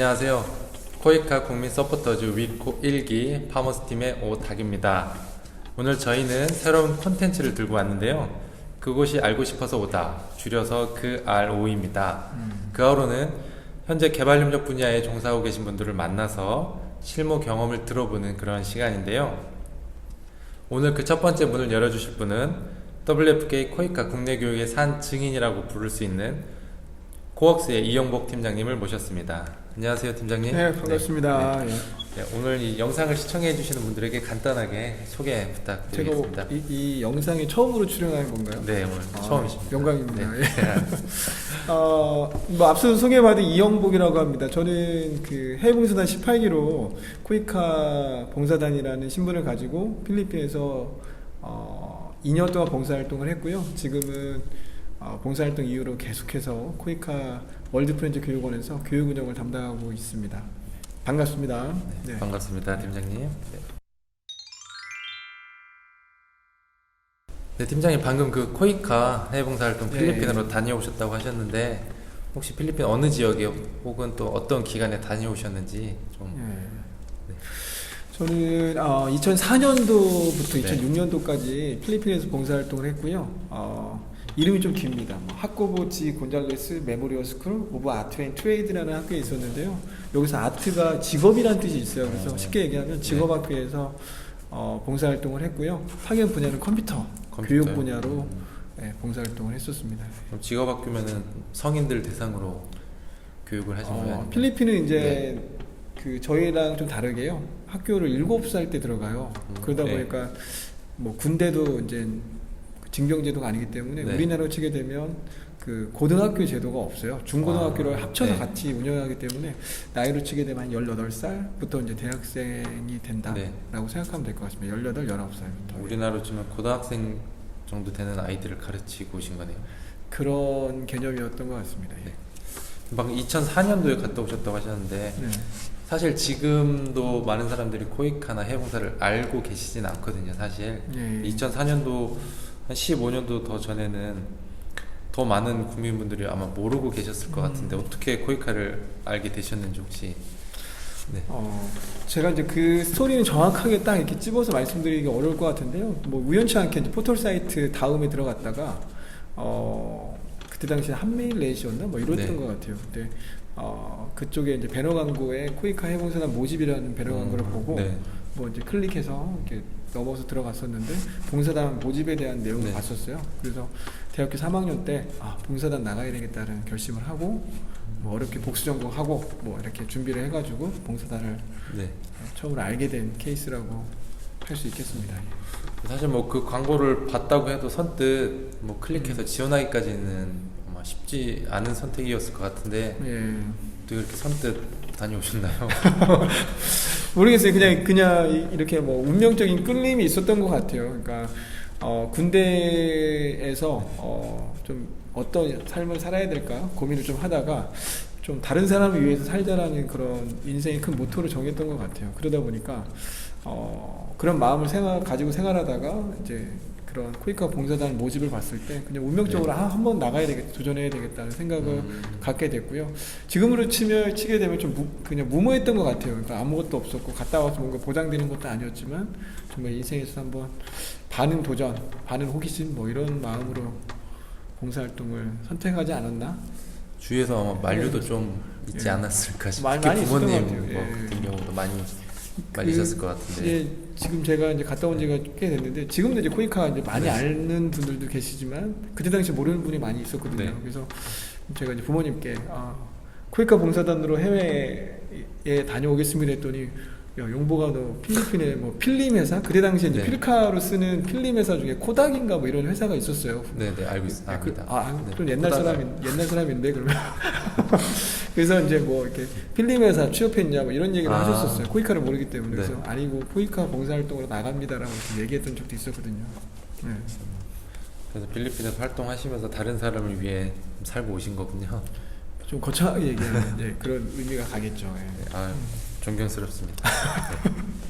안녕하세요. 코이카 국민 서포터즈 위코 1기 파머스팀의 오닥입니다. 오늘 저희는 새로운 콘텐츠를 들고 왔는데요. 그곳이 알고 싶어서 오다, 줄여서 그 RO입니다. 그 RO는 현재 개발 협력 분야에 종사하고 계신 분들을 만나서 실무 경험을 들어보는 그런 시간인데요. 오늘 그 첫 번째 문을 열어주실 분은 WFK 코이카 국내 교육의 산 증인이라고 부를 수 있는 코웍스의 이영복 팀장님을 모셨습니다. 안녕하세요, 팀장님. 네, 반갑습니다. 예. 네, 네, 오늘 이 영상을 시청해 주시는 분들에게 간단하게 소개 제가 부탁드리겠습니다. 이, 이 영상에 처음으로 출연하는 건가요? 네, 오늘 아, 처음이십니다. 영광입니다. 네. 예. 어, 뭐 앞서 소개받은 이영복이라고 합니다. 저는 그 해외봉사단 18기로 코이카 봉사단이라는 신분을 가지고 필리핀에서 어, 2년 동안 봉사활동을 했고요. 지금은 어, 봉사활동 이후로 계속해서 코이카 월드프렌즈 교육원에서 교육 운영을 담당하고 있습니다. 반갑습니다. 네, 네. 반갑습니다, 팀장님. 네. 네, 팀장님 방금 그 코이카 해외봉사활동 네. 필리핀으로 다녀오셨다고 하셨는데 혹시 필리핀 어느 지역에 혹은 또 어떤 기간에 다녀오셨는지 좀 예. 저는 어, 2004년도부터 네. 2006년도까지 필리핀에서 봉사활동을 했고요. 어, 이름이 좀 깁니다. 뭐 하코보치 곤잘레스 메모리얼 스쿨 오브 아트 앤 트레이드라는 학교에 있었는데요. 여기서 아트가 직업이라는 뜻이 있어요. 그래서 어. 쉽게 얘기하면 직업학교에서 어, 봉사활동을 했고요. 학연 분야는 컴퓨터, 컴퓨터요? 교육 분야로 음. 예, 봉사활동을 했었습니다. 그럼 직업학교면은 성인들 대상으로 교육을 하신 거예요? 어, 아니면? 필리핀은 이제 네. 그 저희랑 좀 다르게요. 학교를 7살 때 들어가요. 음, 그러다 네. 보니까 뭐 군대도 이제 징병제도가 아니기 때문에 네. 우리나라로 치게 되면 그 고등학교 제도가 없어요. 중고등학교를 아, 합쳐서 네. 같이 운영하기 때문에 나이로 치게 되면 한 18살부터 이제 대학생이 된다라고 네. 생각하면 될 것 같습니다. 18, 19살부터. 우리나라로 치면 고등학생 정도 되는 아이들을 가르치고 오신 거네요. 그런 개념이었던 것 같습니다. 예. 네. 방금 2004년도에 갔다 오셨다고 하셨는데 네. 사실 지금도 많은 사람들이 코이카나 해봉사를 알고 계시진 않거든요. 사실 예. 2004년도 한 15년도 더 전에는 더 많은 국민분들이 아마 모르고 계셨을 것 음. 같은데 어떻게 코이카를 알게 되셨는지 혹시 네. 어, 제가 이제 그 스토리는 정확하게 딱 이렇게 찝어서 말씀드리기 어려울 것 같은데요. 뭐 우연치 않게 이제 포털 사이트 다음에 들어갔다가 어, 그때 당시에 한메일렛이었나 뭐 이랬던 네. 것 같아요. 근데 어, 그쪽에 이제 배너 광고에 코이카 해봉사단 모집이라는 배너 광고를 음, 보고 네. 뭐 이제 클릭해서 이렇게 넘어서 들어갔었는데 봉사단 모집에 대한 내용을 네. 봤었어요. 그래서 대학교 3학년 때 아, 봉사단 나가야 되겠다는 결심을 하고 뭐 어렵게 복수 전공하고 뭐 이렇게 준비를 해가지고 봉사단을 네. 처음으로 알게 된 케이스라고 할 수 있겠습니다. 사실 뭐 그 광고를 봤다고 해도 선뜻 뭐 음. 클릭해서 지원하기까지는 아마 쉽지 않은 선택이었을 것 같은데 예. 어떻게 이렇게 선뜻 다녀오셨나요? 모르겠어요. 그냥 그냥 이- 이렇게 뭐 운명적인 끌림이 있었던 것 같아요. 그러니까 어, 군대에서 어, 좀 어떤 삶을 살아야 될까 고민을 좀 하다가 좀 다른 사람을 위해서 살자라는 그런 인생의 큰 모토를 정했던 것 같아요. 그러다 보니까 어, 그런 마음을 생각 가지고 생활하다가 이제 그런 코이카 봉사단 모집을 봤을 때 그냥 운명적으로 네. 아, 한번 나가야 되겠다, 도전해야 되겠다는 생각을 음. 갖게 됐고요. 지금으로 치면 치게 되면 좀 무, 그냥 무모했던 것 같아요. 그러니까 아무것도 없었고 갔다 와서 뭔가 보장되는 것도 아니었지만 정말 인생에서 한번 반은 도전, 반은 호기심 뭐 이런 마음으로 봉사활동을 선택하지 않았나? 주위에서 아마 만류도 좀 있지 예. 않았을까 싶 많이- 부모님. 뭐 예. 같은 경우도 많이 말리셨을 것 같은데 이제 지금 제가 이제 갔다 온 지가 꽤 됐는데 지금도 이제 코이카 이제 많이 네. 아는 분들도 계시지만 그때 당시 모르는 분이 많이 있었거든요. 네. 그래서 제가 이제 부모님께 아, 코이카 봉사단으로 해외에 다녀오겠습니다 했더니 야 용보가 너 필리핀에 뭐 필름 회사 그때 당시에 이제 네. 필카로 쓰는 필름 회사 중에 코닥인가 뭐 이런 회사가 있었어요. 네 네 알고 있, 아, 그. 아, 네, 좀 옛날 보다가- 사람 옛날 사람인데 그러면 그래서 이제 뭐 이렇게 필름 회사 취업했냐 뭐 이런 얘기를 아. 하셨었어요. 코이카를 모르기 때문에 네. 그래서 아니고 코이카 봉사활동으로 나갑니다라고 이렇게 얘기했던 적도 있었거든요. 네. 그래서 필리핀에서 활동하시면서 다른 사람을 위해 좀 살고 오신 거군요. 좀 거창하게 얘기하면 이제 그런 의미가 가겠죠. 예. 네, 아 존경스럽습니다. 네.